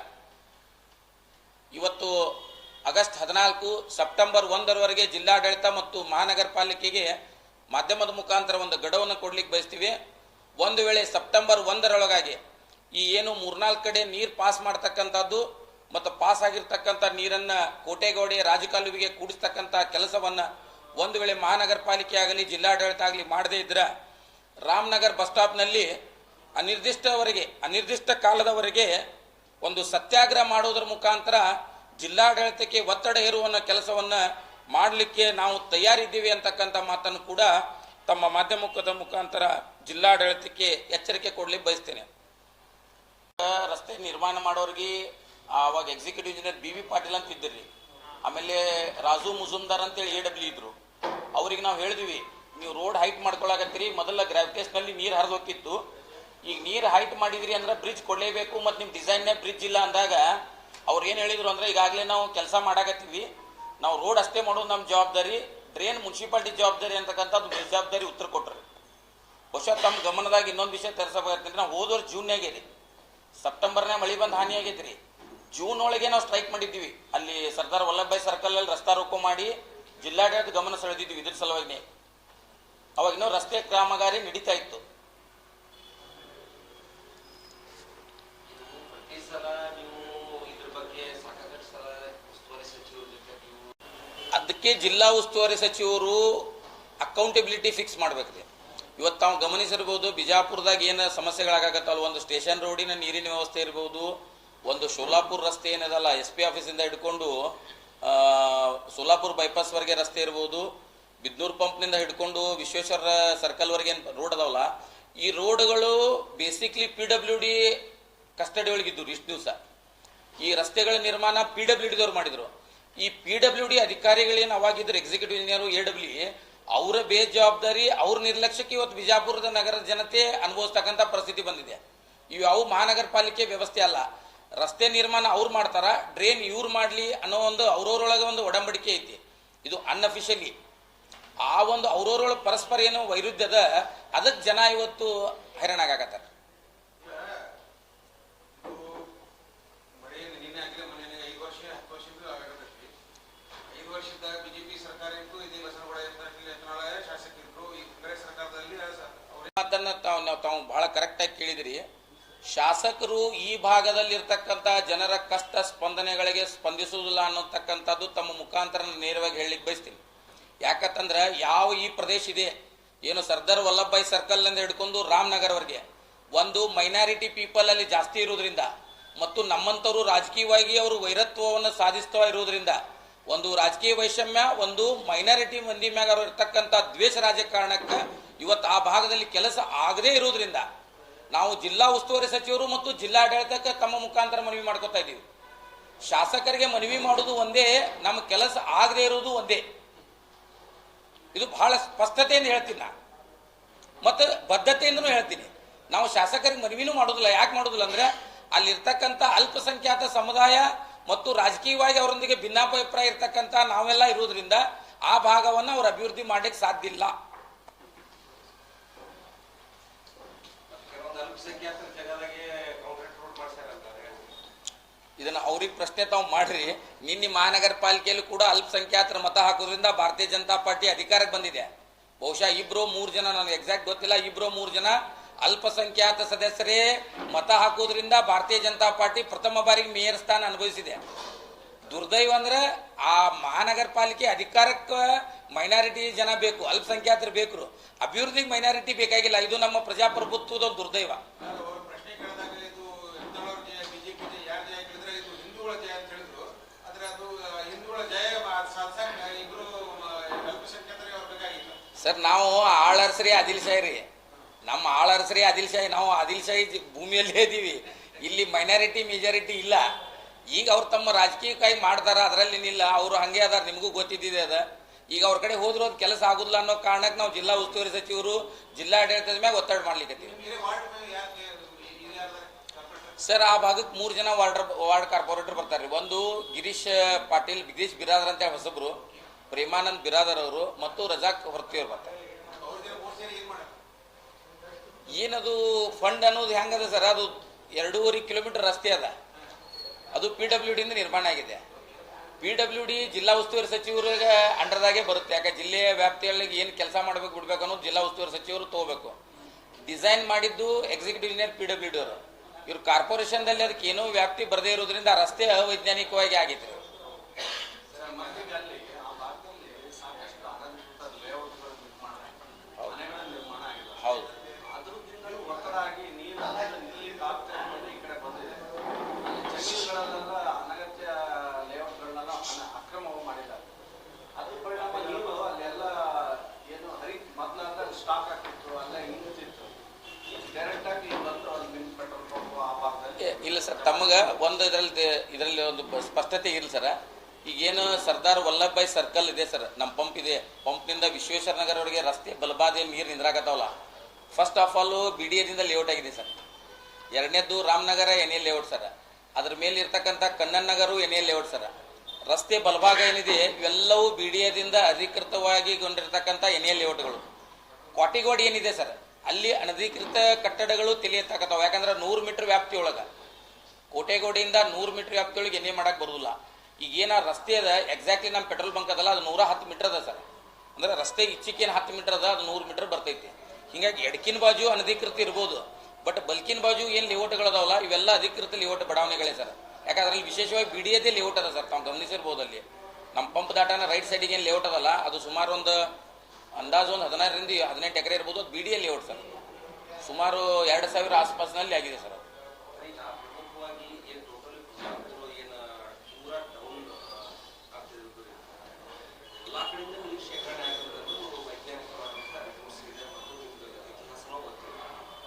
ಇವತ್ತು ಆಗಸ್ಟ್ ಹದಿನಾಲ್ಕು ಸೆಪ್ಟೆಂಬರ್ ಒಂದರವರೆಗೆ ಜಿಲ್ಲಾಡಳಿತ ಮತ್ತು ಮಹಾನಗರ ಪಾಲಿಕೆಗೆ ಮಾಧ್ಯಮದ ಮುಖಾಂತರ ಒಂದು ಗಡುವನ್ನು ಕೊಡ್ಲಿಕ್ಕೆ ಬಯಸ್ತೀವಿ. ಒಂದು ವೇಳೆ ಸೆಪ್ಟೆಂಬರ್ ಒಂದರೊಳಗಾಗಿ ಈ ಏನು ಮೂರ್ನಾಲ್ಕು ಕಡೆ ನೀರು ಪಾಸ್ ಮಾಡ್ತಕ್ಕಂಥದ್ದು ಮತ್ತು ಪಾಸ್ ಆಗಿರ್ತಕ್ಕಂಥ ನೀರನ್ನು ಕೋಟೆಗೋಡೆ ರಾಜಕಾಲುವಿಗೆ ಕೂಡಿಸ್ತಕ್ಕಂಥ ಕೆಲಸವನ್ನು ಒಂದು ವೇಳೆ ಮಹಾನಗರ ಪಾಲಿಕೆ ಆಗಲಿ, ಜಿಲ್ಲಾಡಳಿತ ಆಗಲಿ ಮಾಡದೇ ಇದ್ರೆ ರಾಮನಗರ್ ಬಸ್ ಸ್ಟಾಪ್ನಲ್ಲಿ ಅನಿರ್ದಿಷ್ಟವರೆಗೆ, ಅನಿರ್ದಿಷ್ಟ ಕಾಲದವರೆಗೆ ಒಂದು ಸತ್ಯಾಗ್ರಹ ಮಾಡೋದ್ರ ಮುಖಾಂತರ ಜಿಲ್ಲಾಡಳಿತಕ್ಕೆ ಒತ್ತಡ ಹೇರುವನ್ನ ಕೆಲಸವನ್ನ ಮಾಡಲಿಕ್ಕೆ ನಾವು ತಯಾರಿದ್ದೀವಿ ಅಂತಕ್ಕಂಥ ಮಾತನ್ನು ಕೂಡ ತಮ್ಮ ಮಾಧ್ಯಮದ ಮುಖಾಂತರ ಜಿಲ್ಲಾಡಳಿತಕ್ಕೆ ಎಚ್ಚರಿಕೆ ಕೊಡ್ಲಿಕ್ಕೆ ಬಯಸ್ತೇನೆ. ರಸ್ತೆ ನಿರ್ಮಾಣ ಮಾಡೋರಿಗೆ ಆವಾಗ executive engineer B V Patil ಅಂತ ಇದ್ದಿರಿ ಆಮೇಲೆ ರಾಜು ಮುಜುಮ್ದಾರ್ ಅಂತೇಳಿ ಎ ಡಬ್ಲ್ಯೂ ಇದ್ರು. ಅವ್ರಿಗೆ ನಾವು ಹೇಳಿದ್ವಿ ನೀವು ರೋಡ್ ಹೈಟ್ ಮಾಡ್ಕೊಳಕತ್ತೀರಿ, ಮೊದಲ ಗ್ರಾವಿಟೇಷನಲ್ಲಿ ನೀರು ಹರಿದು ಹೋಗ್ತಿತ್ತು. ಈಗ ನೀರು ಹೈಟ್ ಮಾಡಿದ್ರಿ ಅಂದ್ರೆ ಬ್ರಿಡ್ಜ್ ಕೊಡಲೇಬೇಕು ಮತ್ತು ನಿಮ್ಮ ಡಿಸೈನ್ನೇ ಬ್ರಿಡ್ಜ್ ಇಲ್ಲ ಅಂದಾಗ ಅವ್ರು ಏನು ಹೇಳಿದ್ರು ಅಂದ್ರೆ ಈಗಾಗಲೇ ನಾವು ಕೆಲಸ ಮಾಡಾಕತ್ತೀವಿ. ನಾವು ರೋಡ್ ಅಷ್ಟೇ ಮಾಡೋದು ನಮ್ಮ ಜವಾಬ್ದಾರಿ ಡ್ರೈನ್ ಮುನ್ಸಿಪಾಲ್ಟಿ ಜವಾಬ್ದಾರಿ ಅಂತಕ್ಕಂಥದ್ದು ಜವಾಬ್ದಾರಿ ಉತ್ತರ ಕೊಟ್ಟರು ಬಹುಶಃ ತಮ್ಮ ಗಮನದಾಗ ಇನ್ನೊಂದು ವಿಷಯ ತರಿಸಬೇಕಂತಂದ್ರೆ ನಾವು ಹೋದ ವರ್ಷ ಜೂನ್ಯಾಗೆ ರೀ ಸೆಪ್ಟೆಂಬರ್ನಾಗ ಮಳೆ ಬಂದು ಹಾನಿ ಆಗೈತೆ ರೀ ಜೂನ್ ಒಳಗೆ ನಾವು ಸ್ಟ್ರೈಕ್ ಮಾಡಿದ್ದೀವಿ. ಅಲ್ಲಿ ಸರ್ದಾರ್ ವಲ್ಲಭಭಾಯಿ ಸರ್ಕಲ್ ಅಲ್ಲಿ ರಸ್ತಾ ರೋಕೋ ಮಾಡಿ ಜಿಲ್ಲಾಡಳಿತ ಗಮನ ಸೆಳೆದಿದ್ವಿ ಇದ್ರ ಸಲುವಾಗಿ. ಅವಾಗ ಇನ್ನೂ ರಸ್ತೆ ಕಾಮಗಾರಿ ನಡೀತಾ ಇತ್ತು. ಅದಕ್ಕೆ ಜಿಲ್ಲಾ ಉಸ್ತುವಾರಿ ಸಚಿವರು ಅಕೌಂಟೆಬಿಲಿಟಿ ಫಿಕ್ಸ್ ಮಾಡ್ಬೇಕ್ರಿ. ಇವತ್ತು ತಾವು ಗಮನಿಸಿರ್ಬೋದು ಬಿಜಾಪುರದಾಗ ಏನು ಸಮಸ್ಯೆಗಳಾಗತ್ತಲ್ಲ ಒಂದು ಸ್ಟೇಷನ್ ರೋಡಿನ ನೀರಿನ ವ್ಯವಸ್ಥೆ ಇರ್ಬೋದು ಒಂದು ಶೋಲಾಪುರ ರಸ್ತೆ ಏನದಲ್ಲ ಎಸ್ ಪಿ ಆಫೀಸಿಂದ ಹಿಡ್ಕೊಂಡು ಸೋಲಾಪುರ ಬೈಪಾಸ್ವರೆಗೆ ರಸ್ತೆ ಇರ್ಬೋದು ಬಿದ್ನೂರು ಪಂಪ್ನಿಂದ ಹಿಡ್ಕೊಂಡು ವಿಶ್ವೇಶ್ವರ ಸರ್ಕಲ್ವರೆಗೆ ರೋಡ್ ಅದಾವಲ್ಲ, ಈ ರೋಡ್ಗಳು basically P W D custody ಒಳಗಿದ್ದು ಇಷ್ಟು ದಿವಸ. ಈ ರಸ್ತೆಗಳ ನಿರ್ಮಾಣ ಪಿ ಡಬ್ಲ್ಯೂ ಡಿದವ್ರು ಮಾಡಿದ್ರು. ಈ ಪಿ ಡಬ್ಲ್ಯೂ ಡಿ ಅಧಿಕಾರಿಗಳೇನು ಅವಾಗಿದ್ರು ಎಕ್ಸಿಕ್ಯೂಟಿವ್ ಇಂಜಿನಿಯರ್ ಎ ಡಬ್ಲ್ಯೂ ಅವರ ಬೇಜವಾಬ್ದಾರಿ, ಅವ್ರ ನಿರ್ಲಕ್ಷ್ಯಕ್ಕೆ ಇವತ್ತು ಬಿಜಾಪುರದ ನಗರದ ಜನತೆ ಅನುಭವಿಸ್ತಕ್ಕಂಥ ಪರಿಸ್ಥಿತಿ ಬಂದಿದೆ. ಇವು ಯಾವ ಮಹಾನಗರ ಪಾಲಿಕೆ ವ್ಯವಸ್ಥೆ ಅಲ್ಲ. ರಸ್ತೆ ನಿರ್ಮಾಣ ಅವ್ರು ಮಾಡ್ತಾರ ಡ್ರೈನ್ ಇವ್ರು ಮಾಡಲಿ ಅನ್ನೋ ಒಂದು ಅವ್ರವ್ರೊಳಗೆ ಒಂದು ಒಡಂಬಡಿಕೆ ಐತಿ. ಇದು ಅನ್ಅಫಿಷಿಯಲಿ ಆ ಒಂದು ಅವ್ರವ್ರೊಳಗೆ ಪರಸ್ಪರ ಏನು ವೈರುಧ್ಯದ ಅದಕ್ಕೆ ಜನ ಇವತ್ತು ಹೈರಾಣಾಗತ್ತಾರ ಮಾತನ್ನ ತಾವು ನಾವು ತಾವು ಬಹಳ ಕರೆಕ್ಟಾಗಿ ಕೇಳಿದಿರಿ. ಶಾಸಕರು ಈ ಭಾಗದಲ್ಲಿ ಭಾಗದಲ್ಲಿರ್ತಕ್ಕಂಥ ಜನರ ಕಷ್ಟ ಸ್ಪಂದನೆಗಳಿಗೆ ಸ್ಪಂದಿಸುವುದಿಲ್ಲ ಅನ್ನೋತಕ್ಕಂಥದ್ದು ತಮ್ಮ ಮುಖಾಂತರ ನೇರವಾಗಿ ಹೇಳಲಿಕ್ಕೆ ಬಯಸ್ತೀನಿ. ಯಾಕಂತಂದ್ರೆ ಯಾವ ಈ ಪ್ರದೇಶ ಇದೆ? ಏನು ಸರ್ದಾರ್ ವಲ್ಲಭಭಾಯಿ ಸರ್ಕಲ್ನಿಂದ ಹಿಡ್ಕೊಂಡು ರಾಮನಗರವರೆಗೆ ಒಂದು ಮೈನಾರಿಟಿ ಪೀಪಲ್ ಅಲ್ಲಿ ಜಾಸ್ತಿ ಇರೋದ್ರಿಂದ ಮತ್ತು ನಮ್ಮಂಥವರು ರಾಜಕೀಯವಾಗಿ ಅವರು ವೈರತ್ವವನ್ನು ಸಾಧಿಸ್ತಾ ಇರೋದ್ರಿಂದ ಒಂದು ರಾಜಕೀಯ ವೈಷಮ್ಯ, ಒಂದು ಮೈನಾರಿಟಿ ಮಂದಿ ಮ್ಯಾಗ ಅವರು ಇರ್ತಕ್ಕಂಥ ದ್ವೇಷ ರಾಜಕಾರಣಕ್ಕೆ ಇವತ್ತು ಆ ಭಾಗದಲ್ಲಿ ಕೆಲಸ ಆಗದೇ ಇರೋದ್ರಿಂದ ನಾವು ಜಿಲ್ಲಾ ಉಸ್ತುವಾರಿ ಸಚಿವರು ಮತ್ತು ಜಿಲ್ಲಾಡಳಿತಕ್ಕೆ ತಮ್ಮ ಮುಖಾಂತರ ಮನವಿ ಮಾಡ್ಕೊತಾ ಇದ್ದೀವಿ. ಶಾಸಕರಿಗೆ ಮನವಿ ಮಾಡೋದು ಒಂದೇ, ನಮ್ಮ ಕೆಲಸ ಆಗದೆ ಇರೋದು ಒಂದೇ. ಇದು ಬಹಳ ಸ್ಪಷ್ಟತೆಯಿಂದ ಹೇಳ್ತೀನಿ ನಾನು. ಮತ್ತು ಬದ್ಧತೆಯಿಂದನೂ ಹೇಳ್ತೀನಿ. ನಾವು ಶಾಸಕರಿಗೆ ಮನವಿನೂ ಮಾಡೋದಿಲ್ಲ. ಯಾಕೆ ಮಾಡೋದಿಲ್ಲ ಅಂದ್ರೆ ಅಲ್ಲಿರ್ತಕ್ಕಂಥ ಅಲ್ಪಸಂಖ್ಯಾತ ಸಮುದಾಯ ಮತ್ತು ರಾಜಕೀಯವಾಗಿ ಅವರೊಂದಿಗೆ ಭಿನ್ನಾಭಿಪ್ರಾಯ ಇರ್ತಕ್ಕಂಥ ನಾವೆಲ್ಲ ಇರುವುದರಿಂದ ಆ ಭಾಗವನ್ನು ಅವರು ಅಭಿವೃದ್ಧಿ ಮಾಡ್ಲಿಕ್ಕೆ ಸಾಧ್ಯ ಇಲ್ಲ. ಅಲ್ಪಸಂಖ್ಯಾತರ ಇದನ್ನ ಅವ್ರಿಗೆ ಪ್ರಶ್ನೆ ತಾವು ಮಾಡ್ರಿ. ನಿನ್ನೆ ಮಹಾನಗರ ಪಾಲಿಕೆಯಲ್ಲೂ ಕೂಡ ಅಲ್ಪಸಂಖ್ಯಾತರ ಮತ ಹಾಕೋದ್ರಿಂದ ಭಾರತೀಯ ಜನತಾ ಪಾರ್ಟಿ ಅಧಿಕಾರಕ್ಕೆ ಬಂದಿದೆ. ಬಹುಶಃ ಇಬ್ರು ಮೂರು ಜನ, ನನಗೆ ಎಕ್ಸಾಕ್ಟ್ ಗೊತ್ತಿಲ್ಲ, ಇಬ್ರು ಮೂರು ಜನ ಅಲ್ಪಸಂಖ್ಯಾತ ಸದಸ್ಯರೇ ಮತ ಹಾಕೋದ್ರಿಂದ ಭಾರತೀಯ ಜನತಾ ಪಾರ್ಟಿ ಪ್ರಥಮ ಬಾರಿಗೆ ಮೇಯರ್ ಸ್ಥಾನ ಅನುಭವಿಸಿದೆ. ದುರ್ದೈವ ಅಂದ್ರೆ ಆ ಮಹಾನಗರ ಪಾಲಿಕೆ ಅಧಿಕಾರಕ್ಕೆ ಮೈನಾರಿಟಿ ಜನ ಬೇಕು, ಅಲ್ಪಸಂಖ್ಯಾತರು ಬೇಕು ಅಭಿವೃದ್ಧಿಗೆ ಮೈನಾರಿಟಿ ಬೇಕಾಗಿಲ್ಲ, ಇದು ನಮ್ಮ ಪ್ರಜಾಪ್ರಭುತ್ವದ ದುರ್ದೈವ ನಾನು ಅವ್ರ ಪ್ರಶ್ನೆ ಕೇಳಿದಾಗ ಇದು ಯತ್ನಾಳ್ ಜಯ ಬಿಜೆಪಿ ಜಯ ಯಾರ ಜಯ ಕೇಳಿದ್ರೆ ಇದು ಹಿಂದೂಗಳ ಜಯ ಅಂತ ಹೇಳಿದ್ರು ಆದ್ರೆ ಅದು ಆ, ಹಿಂದೂಗಳ ಜಯ ಸಾಧಿಸಕ್ ಇಬ್ರು ಮ, ಅಲ್ಪಸಂಖ್ಯಾತರಿಗೆ ಅವ್ರ ಬೇಕಾಗಿಲ್ಲ ಸರ್, ನಾವು ಆಳರ್ಸ್ರಿ ರೀ. ನಮ್ಮ ಆಳರ್ಸ್ರಿ ಆದಿಲ್ ಶಾಹಿ, ನಾವು ಆದಿಲ್ ಶಾಹಿ ಜಿ- ಭೂಮಿಯಲ್ಲೇ ಇದೀವಿ. ಇಲ್ಲಿ ಮೈನಾರಿಟಿ ಮೆಜಾರಿಟಿ ಇಲ್ಲ. ಈಗ ಅವ್ರು ತಮ್ಮ ರಾಜಕೀಯಕ್ಕಾಗಿ ಮಾಡ್ತಾರ, ಅದರಲ್ಲಿ ಇಲ್ಲ ಅವರು ಹಂಗೆ ಅದಾರ, ನಿಮಗೂ ಗೊತ್ತಿದ್ದಿದೆ ಅದ. ಈಗ ಅವ್ರ ಕಡೆ ಹೋದ್ರು ಅದು ಕೆಲಸ ಆಗುದಿಲ್ಲ ಅನ್ನೋ ಕಾರಣಕ್ಕೆ ನಾವು ಜಿಲ್ಲಾ ಉಸ್ತುವಾರಿ ಸಚಿವರು, ಜಿಲ್ಲಾಡಳಿತದ ಮ್ಯಾಗ ಒತ್ತಡ ಮಾಡ್ಲಿಕ್ಕೆ ಸರ್, ಆ ಭಾಗಕ್ಕೆ ಮೂರು ಜನ ವಾರ್ಡ್ ವಾರ್ಡ್ ಕಾರ್ಪೊರೇಟರ್ ಬರ್ತಾರೆ ಒಂದು ಗಿರೀಶ್ ಪಾಟೀಲ್ ಗಿರೀಶ್ ಬಿರಾದರ್ ಅಂತ ಹೇಳಿ ಹೊಸಬ್ರು. ಪ್ರೇಮಾನಂದ್ ಬಿರಾದರ್ ಅವರು ಮತ್ತು ರಜಾಕ್ ಹೊರ್ತಿಯವ್ರು ಬರ್ತಾರೆ ಏನದು ಫಂಡ್ ಅನ್ನೋದು ಹೆಂಗದ ಸರ್? ಅದು ಎರಡೂವರೆ ಕಿಲೋಮೀಟರ್ ರಸ್ತೆ ಅದ. ಅದು ಪಿ ಡಬ್ಲ್ಯೂ ಡಿಯಿಂದ ನಿರ್ಮಾಣ ಆಗಿದೆ. ಪಿ ಡಬ್ಲ್ಯೂ ಡಿ ಜಿಲ್ಲಾ ಉಸ್ತುವಾರಿ ಸಚಿವರಿಗೆ ಅಂಡರ್ದಾಗೆ ಬರುತ್ತೆ. ಯಾಕೆ ಜಿಲ್ಲೆಯ ವ್ಯಾಪ್ತಿಯಲ್ಲಿ ಏನು ಕೆಲಸ ಮಾಡಬೇಕು, ಬಿಡ್ಬೇಕು ಅನ್ನೋದು ಜಿಲ್ಲಾ ಉಸ್ತುವಾರಿ ಸಚಿವರು ತಗೋಬೇಕು. ಡಿಸೈನ್ ಮಾಡಿದ್ದು executive engineer P W D ಅವರು. ಇವ್ರು ಕಾರ್ಪೊರೇಷನ್ದಲ್ಲಿ ಅದಕ್ಕೆ ಏನೋ ವ್ಯಾಪ್ತಿ ಬರದೇ ಇರೋದ್ರಿಂದ ರಸ್ತೆ ಅವೈಜ್ಞಾನಿಕವಾಗಿ ಆಗಿತ್ತು ಅಲ್ಲಿ ಆ ಭಾಗದಲ್ಲಿ ಸಾಕಷ್ಟು ಅನಧಿಕೃತ ಲೇಔಟ್ಗಳು ನಿರ್ಮಾಣ ಆಗಿದೆ ಮನೆಗಳ ನಿರ್ಮಾಣ ಆಗಿದೆ ಹೌದು ಆಗಿ ನೀರು ನಿಲ್ಲಿಕ್ಕೆ ಆಗ್ತಾ ಇರೋದು ಈ ಕಡೆ ಬಂದಿದೆ. ಜಮೀನುಗಳಲ್ಲೆಲ್ಲ ಅನಗತ್ಯ ಲೇಔಟ್ಗಳನ್ನೆಲ್ಲ ಅನ- ಅಕ್ರಮ ಮಾಡಿದ್ದಾರೆ. ಅದ್ರ ಪರಿಣಾಮ ನೀರು ಅಲ್ಲೆಲ್ಲ ಏನು ಹರಿ ಮೊದಲಾದ ಸ್ಟಾಕ್ ಆಗ್ತಿತ್ತು, ಅಲ್ಲೇ ಹಿಂಗುತ್ತಿತ್ತು ಡೈರೆಕ್ಟ್ ಆಗಿ ಬಂದು ಅಲ್ಲಿ ನಿಮ್ಮ ಪೆಟ್ರೋಲ್ ಪಂಪ್ ಆ ಭಾಗದಲ್ಲಿ ಇಲ್ಲ ಸರ್, ತಮಗೆ ಒಂದು ಇದರಲ್ಲಿ ಇದರಲ್ಲಿ ಒಂದು ಸ್ಪಷ್ಟತೆ ಇಲ್ಲ ಸರ್. ಈಗೇನು ಸರ್ದಾರ್ ವಲ್ಲಭಭಾಯ್ ಸರ್ಕಲ್ ಇದೆ ಸರ್. ನಮ್ಮ ಪಂಪ್ ಇದೆ. ಪಂಪ್ನಿಂದ ವಿಶ್ವೇಶ್ವರ ನಗರವರೆಗೆ ರಸ್ತೆ ಬಲಬಾದಿಯಲ್ಲಿ ನೀರು ನಿಂದ್ರಾಕತ್ತಾವಲ್ಲ. First of all B D ಎದಿಂದ layout ಆಗಿದೆ ಸರ್. ಎರಡನೇದ್ದು Ramanagar N A layout sir. ಅದ್ರ ಮೇಲೆ ಇರ್ತಕ್ಕಂಥ Kannan Nagar N A layout sir. ರಸ್ತೆ ಬಲಭಾಗ ಏನಿದೆ, ಇವೆಲ್ಲವೂ ಬಿ ಡಿ ಎದಿಂದ ಅಧಿಕೃತವಾಗಿ ಗೊಂಡಿರ್ತಕ್ಕಂಥ ಎನ್ ಎ ಲೇಔಟ್ಗಳು ಕ್ವಾಟಿಗೋಡ್ ಏನಿದೆ ಸರ್, ಅಲ್ಲಿ ಅನಧಿಕೃತ ಕಟ್ಟಡಗಳು ತಿಳಿಯತಕ್ಕಂಥವು. ಯಾಕಂದ್ರೆ ನೂರು ಮೀಟರ್ ವ್ಯಾಪ್ತಿಯೊಳಗೆ ಕೋಟೆಗೋಡಿಯಿಂದ ನೂರು ಮೀಟರ್ ವ್ಯಾಪ್ತಿಯೊಳಗೆ ಏನೇ ಮಾಡಕ್ಕೆ ಬರೋದಿಲ್ಲ. ಈಗ ಏನ ರಸ್ತೆ ಅದ ಎಕ್ಸಾಕ್ಟ್ಲಿ ನಮ್ಮ ಪೆಟ್ರೋಲ್ ಬಂಕ್ ಅದಲ್ಲ, ಅದು ನೂರ ಹತ್ತು ಮೀಟರ್ ಅದ ಸರ್. ಅಂದ್ರೆ ರಸ್ತೆ ಇಚ್ಚಿಕೇನು ಹತ್ತು ಮೀಟರ್ ಅದ, ಅದು ನೂರು ಮೀಟರ್ ಬರ್ತೈತಿ. ಹಿಂಗಾಗಿ ಎಡಕಿನ ಬಾಜು ಅನಧಿಕೃತ ಇರ್ಬೋದು, ಬಟ್ ಬಲ್ಕಿನ ಬಾಜು ಏನು ಲೇಔಟ್ಗಳು ಅದಾವಲ್ಲ ಇವೆಲ್ಲ ಅಧಿಕೃತ ಲೇಔಟ್ ಬಡಾವಣೆಗಳೇ ಸರ್. ಯಾಕಂದ್ರೆ ವಿಶೇಷವಾಗಿ ಬಿ ಡಿ ಲೇಔಟ್ ಅದ ಸರ್, ತಾವು ಗಮನಿಸಿರ್ಬೋದು ಅಲ್ಲಿ. ನಮ್ಮ ಪಂಪ್ ದಾಟನ ರೈಟ್ ಸೈಡಿಗೆ ಏನು ಲೇಔಟ್ ಅದಲ್ಲ, ಅದು ಸುಮಾರು ಒಂದು ಅಂದಾಜು ಒಂದು ಹದಿನಾರರಿಂದ ಹದಿನೆಂಟು ಎಕರೆ ಇರ್ಬೋದು, ಅದು ಬಿ ಎ ಲೇಔಟ್ ಸರ್. ಸುಮಾರು ಎರಡು ಸಾವಿರ ಆಸ್ಪಾಸ್ನಲ್ಲಿ ಆಗಿದೆ ಸರ್ ಅದು ಪ್ರಮುಖವಾಗಿ ಏನು ಟೋಟಲಿ ಕುಸಿಯಾಗ್ತಿರೋ ಏನು ಪೂರಾ ಡೌನ್ ಆಗ್ತಿರೋದು ಎಲ್ಲ ಕಡೆಯಿಂದ ನೀರು ಶೇಖರಣೆ ಆಗಿರೋದು ವೈಜ್ಞಾನಿಕವಾದಂಥ ರಿಪೋರ್ಟ್ಸ್ ಇದೆ ಮತ್ತು ನಿಮ್ಗೆ ಇತಿಹಾಸನೂ ಗೊತ್ತಿದೆ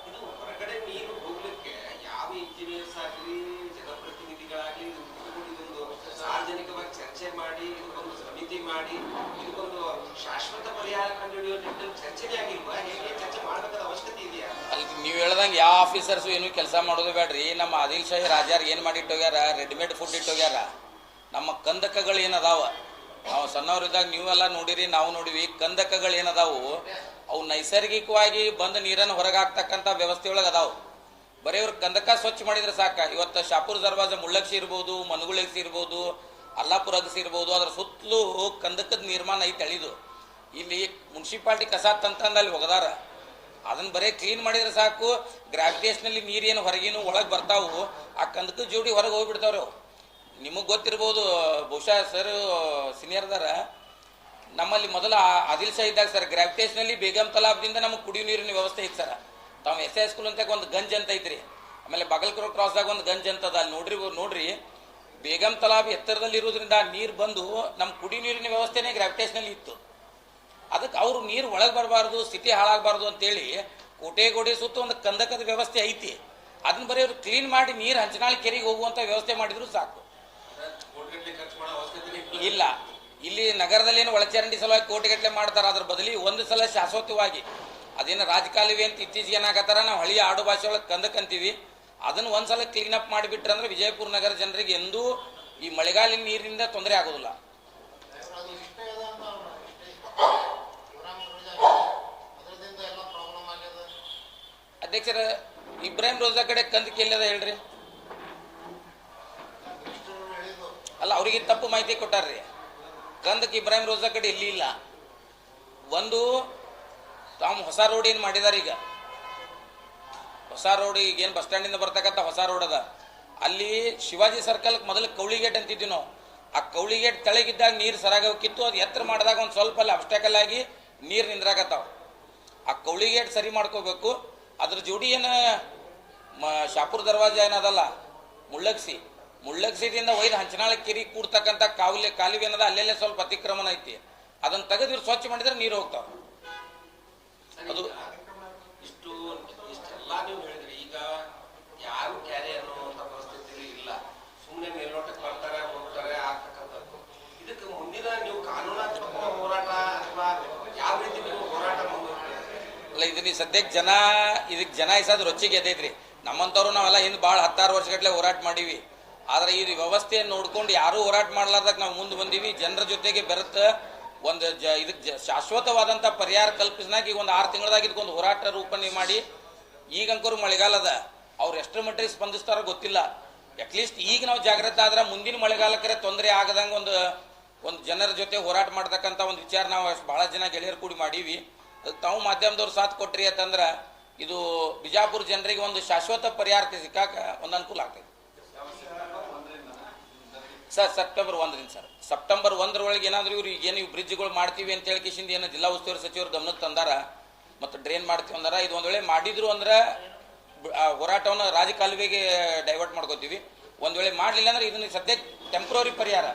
ಇದು ಹೊರಗಡೆ ನೀರು ಹೋಗ್ಲಿಕ್ಕೆ ಯಾವ ಇಂಜಿನಿಯರ್ಸ್ ಆಗಲಿ ಜನಪ್ರತಿನಿಧಿಗಳಾಗಲಿ ಇದು ಕೂತ್ಕೊಂಡು ಇದೊಂದು ಸಾರ್ವಜನಿಕವಾಗಿ ಚರ್ಚೆ ಮಾಡಿ ಇದಕ್ಕೊಂದು ಸಮಿತಿ ಮಾಡಿ ಇದಕ್ಕೊಂದು ಶಾಶ್ವತ ಪರಿಹಾರ ಕಂಡುಹಿಡಿಯುವ ನಿಟ್ಟಿನಲ್ಲಿ ಚರ್ಚೆನೇ ಆಗಿಲ್ವಾ ಹೇಗೆ ಚರ್ಚೆ ಮಾಡಬೇಕಾದ ಅವಶ್ಯಕತೆ ಇದೆಯಾ ಅಲ್ಲಿ ನೀವು ಹೇಳ್ದಂಗೆ ಯಾವ ಆಫೀಸರ್ಸು ಏನು ಕೆಲಸ ಮಾಡೋದು ಬೇಡ್ರಿ. ನಮ್ಮ ಆದಿಲ್ ಶಾಹಿ ರಾಜಾರ್ ಏನು ಮಾಡಿಟ್ಟೋಗ್ಯಾರ ರೆಡಿಮೇಡ್ ಫುಡ್ ಇಟ್ಟೋಗ್ಯಾರ ನಮ್ಮ ಕಂದಕಗಳು ಏನದಾವ? ನಾವು ಸಣ್ಣವರಿದ್ದಾಗ ನೀವೆಲ್ಲ ನೋಡಿರಿ, ನಾವು ನೋಡಿವಿ. ಕಂದಕಗಳು ಏನದಾವು? ಅವು ನೈಸರ್ಗಿಕವಾಗಿ ಬಂದ ನೀರನ್ನು ಹೊರಗೆ ಹಾಕ್ತಕ್ಕಂಥ ವ್ಯವಸ್ಥೆ ಒಳಗೆ ಅದಾವು. ಬರೀ ಕಂದಕ ಸ್ವಚ್ಛ ಮಾಡಿದ್ರೆ ಸಾಕ. ಇವತ್ತು ಶಾಪುರ್ ದರ್ವಾಜ ಮುಳ್ಳಕ್ಸಿ ಇರ್ಬೋದು ಮನುಗುಳಗ್ಸಿ ಇರ್ಬೋದು, ಅಲ್ಲಾಪುರ ಅಗಸಿ ಇರ್ಬೋದು, ಅದ್ರ ಸುತ್ತಲೂ ಕಂದಕದ ನಿರ್ಮಾಣ ಐತೆ ಅಳಿದು. ಇಲ್ಲಿ ಮುನ್ಸಿಪಾಲ್ಟಿ ಕಸ ತಂತಂದು ಅಲ್ಲಿ ಒಗದಾರ. ಅದನ್ನ ಬರೀ ಕ್ಲೀನ್ ಮಾಡಿದ್ರೆ ಸಾಕು ಗ್ರಾವಿಟೇಷನಲ್ಲಿ ನೀರೇನು ಹೊರಗಿನ ಒಳಗೆ ಬರ್ತಾವು, ಆ ಕಂದಕ ಜೋಡಿ ಹೊರಗೆ ಹೋಗ್ಬಿಡ್ತಾವ್ರಿ ಅವು. ನಿಮಗೆ ಗೊತ್ತಿರ್ಬೋದು, ಬಹುಶಃ ಸರ್ ಸೀನಿಯರ್ದಾರ ನಮ್ಮಲ್ಲಿ ಮೊದಲ ಅದಿಲ್ ಶಾ ಇದ್ದಾಗ ಸರ್ ಗ್ರಾವಿಟೇಷನಲ್ಲಿ ಬೇಗಂ ತಲಾಬ್ದಿಂದ ನಮಗೆ ಕುಡಿಯೋ ನೀರಿನ ವ್ಯವಸ್ಥೆ ಇತ್ತು ಸರ್ ತಾವು ಎಸ್ ಐ ಸ್ಕೂಲ್ ಅಂತ ಒಂದು ಗಂಜ್ ಅಂತ ಐತ್ರಿ. ಆಮೇಲೆ ಕ್ರಾಸ್ ಕ್ರಾಸ್ದಾಗ ಒಂದು ಗಂಜ್ ಅಂತದ ಅಲ್ಲಿ ನೋಡ್ರಿ ನೋಡ್ರಿ, ಬೇಗಂ ತಲಾಬ್ ಎತ್ತರದಲ್ಲಿ ಇರೋದ್ರಿಂದ ನೀರು ಬಂದು ನಮ್ಮ ಕುಡಿಯೋ ನೀರಿನ ವ್ಯವಸ್ಥೆನೇ ಗ್ರಾವಿಟೇಷನಲ್ಲಿ ಇತ್ತು. ಅದಕ್ಕೆ ಅವರು ನೀರು ಒಳಗೆ ಬರಬಾರ್ದು, ಸ್ಥಿತಿ ಹಾಳಾಗಬಾರ್ದು ಅಂತೇಳಿ ಕೋಟೆಗೋಡೆ ಸುತ್ತ ಒಂದು ಕಂದಕದ ವ್ಯವಸ್ಥೆ ಐತಿ. ಅದನ್ನ ಬರೀ ಅವ್ರು ಕ್ಲೀನ್ ಮಾಡಿ ನೀರು ಹಂಚನಾಳ್ ಕೆರೆಗೆ ಹೋಗುವಂಥ ವ್ಯವಸ್ಥೆ ಮಾಡಿದ್ರು ಸಾಕು. ಇಲ್ಲ. ಇಲ್ಲಿ ನಗರದಲ್ಲಿ ಏನು ಒಳಚರಂಡಿ ಸಲುವಾಗಿ ಕೋಟೆಗಟ್ಟಲೆ ಮಾಡ್ತಾರೆ. ಅದ್ರ ಬದಲಿ ಒಂದು ಸಲ ಶಾಶ್ವತವಾಗಿ ಅದೇನು ರಾಜಕಾಲುವೆ ಅಂತ ಇತ್ತೀಚೆಗೆ ಏನಾಗತ್ತಾರ? ನಾವು ಹಳಿಯ ಆಡು ಭಾಷೆ ಕಂದಕಂತೀವಿ ಅದನ್ನು ಅದನ್ನ ಒಂದ್ಸಲ ಕ್ಲೀನ್ ಅಪ್ ಮಾಡಿಬಿಟ್ರೆ ಅಂದ್ರೆ ವಿಜಯಪುರ ನಗರ ಜನರಿಗೆ ಎಂದೂ ಈ ಮಳೆಗಾಲಿನ ನೀರಿನಿಂದ ತೊಂದರೆ ಆಗೋದಿಲ್ಲ. ಅಧ್ಯಕ್ಷರ, ಇಬ್ರಾಹಿಂ ರೋಜಾ ಕಡೆ ಕಂದಕ್ಕೆ ಎಲ್ಲದ ಹೇಳ್ರಿ. ಅಲ್ಲ, ಅವ್ರಿಗೆ ತಪ್ಪು ಮಾಹಿತಿ ಕೊಟ್ಟಾರ್ರಿ. ಕಂದಕ್ಕೆ ಇಬ್ರಾಹಿಂ ರೋಜಾ ಕಡೆ ಇಲ್ಲಿ ಇಲ್ಲ? ಒಂದು, ತಾವು ಹೊಸ ರೋಡ್ ಏನು ಮಾಡಿದಾರೆ ಈಗ? ಹೊಸ ರೋಡ್ ಈಗ ಏನು ಬಸ್ ಸ್ಟ್ಯಾಂಡಿಂದ ಬರ್ತಕ್ಕಂಥ ಹೊಸ ರೋಡ್ ಅದ. ಅಲ್ಲಿ ಶಿವಾಜಿ ಸರ್ಕಲ್ ಮೊದಲು ಕೌಳಿ ಗೇಟ್ ಅಂತಿದ್ವಿ ನಾವು. ಆ ಕೌಳಿ ಗೇಟ್ ತೆಳಗಿದ್ದಾಗ ನೀರು ಸರಾಗೋಕಿತ್ತು ಅದು ಎತ್ತರ ಮಾಡಿದಾಗ ಒಂದು ಸ್ವಲ್ಪ ಅಲ್ಲಿ ಅಬ್ಸ್ಟಾಕಲ್ ಆಗಿ ನೀರು ನಿಂದ್ರಾಗತ್ತಾವ ಆ ಕೌಳಿಗೇಟ್ ಸರಿ ಮಾಡ್ಕೋಬೇಕು. ಅದ್ರ ಜೋಡಿ ಏನು ಮ ಶಾಪುರ್ ದರ್ವಾಜ ಏನದಲ್ಲ ಮುಳ್ಳಗ್ಸಿ. ಮುಳ್ಳಗ್ಸಿದಿಂದ ಒಯ್ದು ಹಂಚನಾಳ ಕೆರಿ ಕೂಡ್ತಕ್ಕಂಥ ಕಾವಲೆ ಕಾಲುವೆ ಏನದ ಅಲ್ಲೆಲ್ಲೇ ಸ್ವಲ್ಪ ಅತಿಕ್ರಮಣ ಐತಿ. ಅದನ್ನ ತೆಗೆದು ಇವ್ರು ಸ್ವಚ್ಛ ಮಾಡಿದ್ರೆ ನೀರು ಹೋಗ್ತಾವ. ಅದು ಇಷ್ಟು ಇಷ್ಟೆಲ್ಲ ನೀವು ಹೇಳಿದ್ರಿ. ಈಗ ಯಾರು ಕ್ಯಾರೆ ಅನ್ನುವಂಥ ಪರಿಸ್ಥಿತಿ ಇಲ್ಲ. ಸುಮ್ಮನೆ ಮೇಲ್ನೋಟಕ್ಕೆ ಬರ್ತಾರೆ ಹೋಗ್ತಾರೆ ಆಗ್ತಕ್ಕಂಥದ್ದು ಇದಕ್ಕೆ ಮುಂದಿನ ನೀವು ಕಾನೂನಾತ್ಮಕ ಹೋರಾಟ ಅಥವಾ ಯಾವ ರೀತಿ ನೀವು ಹೋರಾಟ ಮುಂದುವರಿತೀರಿ ಅಲ್ಲ ಇದನ್ನ ಸದ್ಯಕ್ಕೆ ಜನ ಇದಕ್ಕೆ ಜನ ಇಸೋದು ರೊಚ್ಚಿಗೆ ಎದ್ದೈತ್ರಿ. ನಮ್ಮಂಥವ್ರು ನಾವೆಲ್ಲ ಹಿಂದೆ ಭಾಳ ಹತ್ತಾರು ವರ್ಷಗಟ್ಟಲೆ ಹೋರಾಟ ಮಾಡೀವಿ. ಆದ್ರೆ ಈ ವ್ಯವಸ್ಥೆಯನ್ನು ನೋಡ್ಕೊಂಡು ಯಾರೂ ಹೋರಾಟ ಮಾಡ್ಲಾರ್ದಾಗ ನಾವು ಮುಂದೆ ಬಂದೀವಿ. ಜನರ ಜೊತೆಗೆ ಬೆರೆತ ಒಂದು ಜ ಇದಕ್ಕೆ ಜ ಶಾಶ್ವತವಾದಂಥ ಪರಿಹಾರ ಕಲ್ಪಿಸಿನಾಗ ಈಗ ಒಂದು ಆರು ತಿಂಗಳದಾಗ ಇದಕ್ಕೊಂದು ಹೋರಾಟ ರೂಪಣೆ ಮಾಡಿ ಈಗ ಅಂಕರು ಮಳೆಗಾಲದ ಅವ್ರು ಎಷ್ಟು ಮಟ್ಟಿಗೆ ಸ್ಪಂದಿಸ್ತಾರೋ ಗೊತ್ತಿಲ್ಲ. ಅಟ್ಲೀಸ್ಟ್ ಈಗ ನಾವು ಜಾಗೃತ ಆದ್ರೆ ಮುಂದಿನ ಮಳೆಗಾಲಕ್ಕೆ ತೊಂದರೆ ಆಗದಂಗೆ ಒಂದು ಒಂದು ಜನರ ಜೊತೆ ಹೋರಾಟ ಮಾಡ್ತಕ್ಕಂಥ ಒಂದು ವಿಚಾರ ನಾವು ಭಾಳ ಜನ ಗೆಳೆಯರು ಕೂಡಿ ಮಾಡೀವಿ. ತಾವು ಮಾಧ್ಯಮದವ್ರು ಸಾಥ್ ಕೊಟ್ರಿ ಅಂತಂದ್ರೆ ಇದು ಬಿಜಾಪುರ ಜನರಿಗೆ ಒಂದು ಶಾಶ್ವತ ಪರಿಹಾರಕ್ಕೆ ಸಿಕ್ಕಾಕ ಒಂದು ಅನುಕೂಲ ಆಗ್ತೈತಿ. ಸರ್, ಸೆಪ್ಟೆಂಬರ್ ಒಂದರಿಂದ ಸರ್. ಸೆಪ್ಟೆಂಬರ್ ಒಂದರೊಳಗೆ ಏನಾದರೂ ಇವ್ರು ಏನು ಇವು ಬ್ರಿಡ್ಜ್ಗಳು ಮಾಡ್ತೀವಿ ಅಂತ ಹೇಳಿ ಕಿಶಿಂದ ಏನು ಜಿಲ್ಲಾ ಉಸ್ತುವಾರಿ ಸಚಿವರು ಗಮನಕ್ಕೆ ತಂದಾರ ಮತ್ತು ಡ್ರೈನ್ ಮಾಡ್ತೀವಿ ಅಂದಾರ. ಇದು ಒಂದು ವೇಳೆ ಮಾಡಿದ್ರು ಅಂದ್ರೆ ಹೋರಾಟವನ್ನು ರಾಜಕಾಲುವೆಗೆ ಡೈವರ್ಟ್ ಮಾಡ್ಕೋತೀವಿ. ಒಂದು ವೇಳೆ ಮಾಡಲಿಲ್ಲ ಅಂದ್ರೆ ಇದನ್ನ ಸದ್ಯ ಟೆಂಪ್ರವರಿ ಪರಿಹಾರ.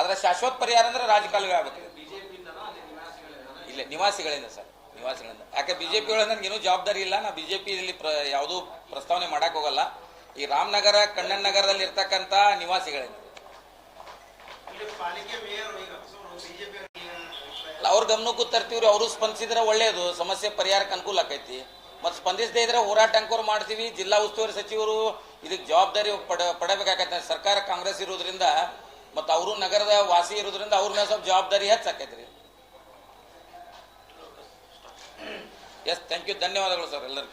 ಅದರ ಶಾಶ್ವತ ಪರಿಹಾರ ಅಂದ್ರೆ ರಾಜಕಾಲುವೆ ಆಗುತ್ತೆ ಇಲ್ಲ, ನಿವಾಸಿಗಳಿಂದ ಸರ್. ನಿವಾಸಿಗಳಿಂದ ಯಾಕೆ ಬಿಜೆಪಿ ಒಳಗೆ ಏನೂ ಜವಾಬ್ದಾರಿ ಇಲ್ಲ. ನಾ ಬಿಜೆಪಿ ಇಲ್ಲಿ ಪ್ರ ಯಾವುದೂ ಪ್ರಸ್ತಾವನೆ ಮಾಡಕ್ ಹೋಗಲ್ಲ. ಈ ರಾಮನಗರ ಕಣ್ಣನ್ ನಗರದಲ್ಲಿ ಇರ್ತಕ್ಕಂಥ ನಿವಾಸಿಗಳಿಂದ ಅವ್ರ ಗಮನಕ್ಕೂ ತರ್ತೀವ್ರಿ. ಅವರು ಸ್ಪಂದಿಸಿದ್ರೆ ಒಳ್ಳೇದು. ಸಮಸ್ಯೆ ಪರಿಹಾರಕ್ಕೆ ಅನುಕೂಲ ಆಕೈತಿ. ಮತ್ತು ಸ್ಪಂದಿಸದೇ ಇದ್ರೆ ಹೋರಾಟ ಅಂಕೋರ್ ಮಾಡ್ತೀವಿ. ಜಿಲ್ಲಾ ಉಸ್ತುವಾರಿ ಸಚಿವರು ಇದಕ್ಕೆ ಜವಾಬ್ದಾರಿ ಪಡ ಪಡಬೇಕಾಗತ್ತೆ ಸರ್ಕಾರ ಕಾಂಗ್ರೆಸ್ ಇರೋದ್ರಿಂದ ಮತ್ತು ಅವರು ನಗರದ ವಾಸಿ ಇರೋದ್ರಿಂದ ಅವ್ರನ್ನ ಸ್ವಲ್ಪ ಜವಾಬ್ದಾರಿ ಹೆಚ್ಚಾಕೈತ್ರಿ. ಎಸ್ ಥ್ಯಾಂಕ್ ಯು ಧನ್ಯವಾದಗಳು ಸರ್ ಎಲ್ಲರಿಗೂ.